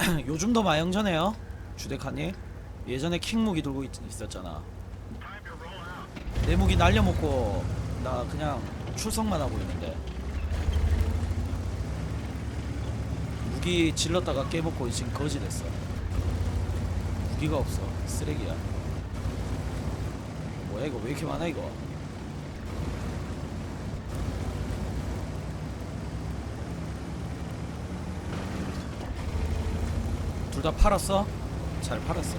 요즘 더 마영전해요. 주데카님 예전에 킹 무기 들고 있, 있었잖아. 내 무기 날려먹고 나 그냥 출석만 하고 있는데. 무기 질렀다가 깨먹고 지금 거지 됐어. 무기가 없어. 쓰레기야. 뭐야 이거 왜 이렇게 많아 이거 둘 다 팔았어? 잘 팔았어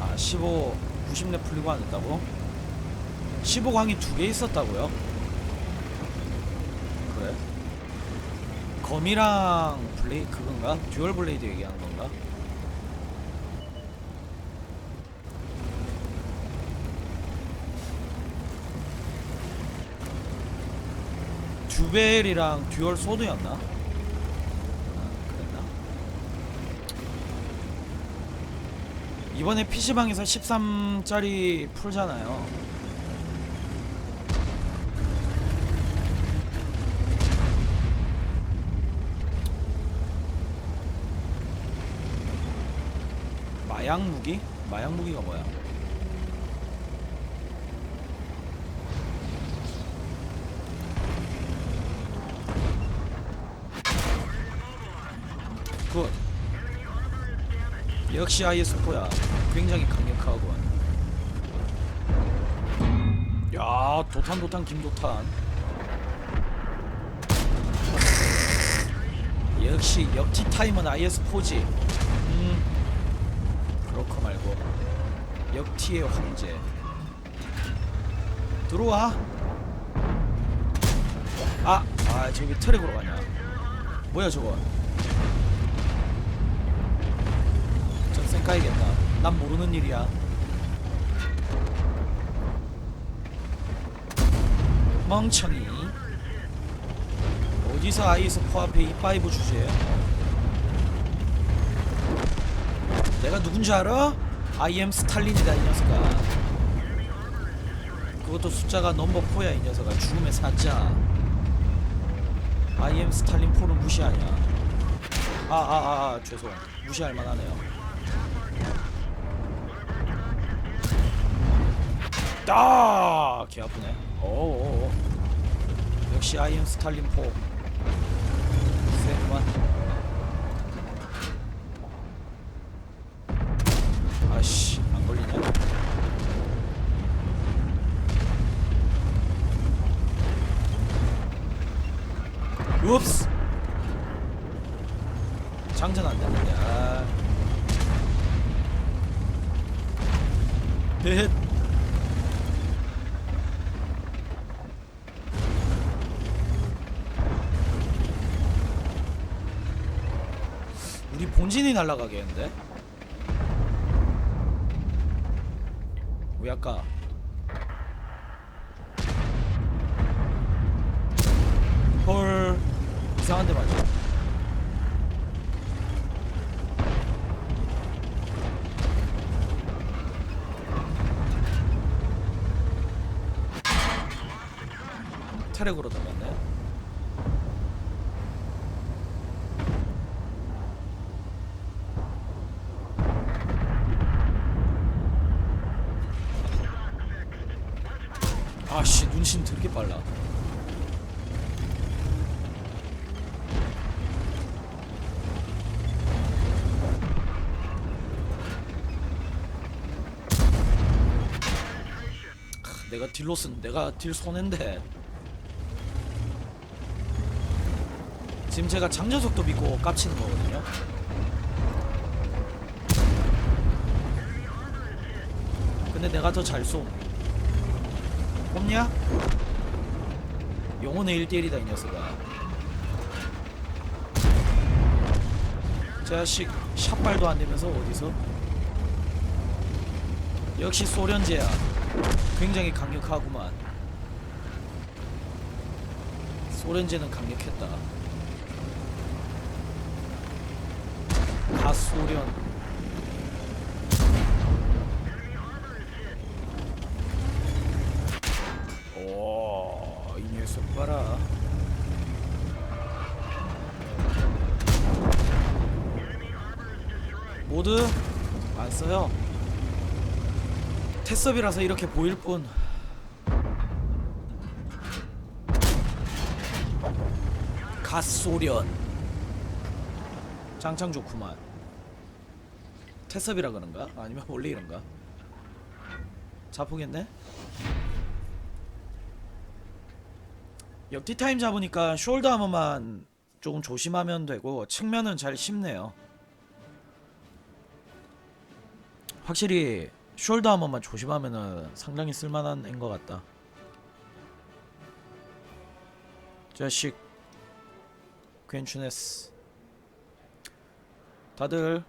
아 15, 90렙 풀리고 안 됐다고? 15강이 두 개 있었다고요? 그래? 검이랑 블레이 그건가? 듀얼 블레이드 얘기하는 건가? 듀벨이랑 듀얼 소드였나? 이번에 PC방에서 13짜리 풀잖아요. 마약 무기? 마약 무기가 뭐야? 역시 IS4야. 굉장히 강력하군. 야, 도탄 도탄 김도탄. 역시 역티 타임은 IS4지. 음. 그렇고 말고 역티의 황제. 들어와. 아, 아 저기 트랙으로 가냐? 뭐야 저거? 전생 까이겠다. 난 모르는 일이야. 멍청이. 어디서 아이스 코앞에 E5 주제야? 내가 누군지 알아? I am 스탈린이다 이 녀석아. 그것도 숫자가 넘버 4야 이 녀석아. 죽음의 사자. I am 스탈린 4는 무시하냐? 아아 아 아, 죄송. 무시할 만하네요. 아, 개 아프네. 오, 역시 아이엠 스탈린 4. 세구만. 아씨, 안 걸리냐? 읍스. 장전 안 되는데. 아. 넷. 우리 본진이 날아가겠는데? 왜 아까 헐 이상한 데 맞아 트랙으로 들어갔네 아씨 눈신 되게 빨라. 크, 내가 딜로 쓴 내가 딜 손해인데 지금 제가 장전속도 믿고 깝치는 거거든요 근데 내가 더잘 쏘. 뽑냐? 영혼의 1대1이다 이 녀석아 자식 샷발도 안 되면서 어디서? 역시 소련제야 굉장히 강력하구만 소련제는 강력했다 소련 오, 이 녀석 봐라. 모드 안 써요. 테스업이라서 이렇게 보일 뿐. 갓소련. 짱짱 좋구만. 테스업이라 그런가? 아니면 원래 이런가? 자포겠네? 옆뒤 타임 잡으니까 숄더 하머만 조금 조심하면 되고 측면은 잘 씹네요. 확실히 숄더 하머만 조심하면은 상당히 쓸만한 앤것 같다. 자식 괜찮았어. 다들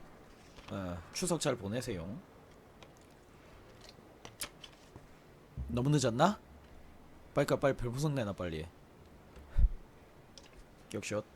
어, 추석 잘 보내세요. 너무 늦었나? 빨리 까 빨리 별풍선 내놔 빨리. 격샷.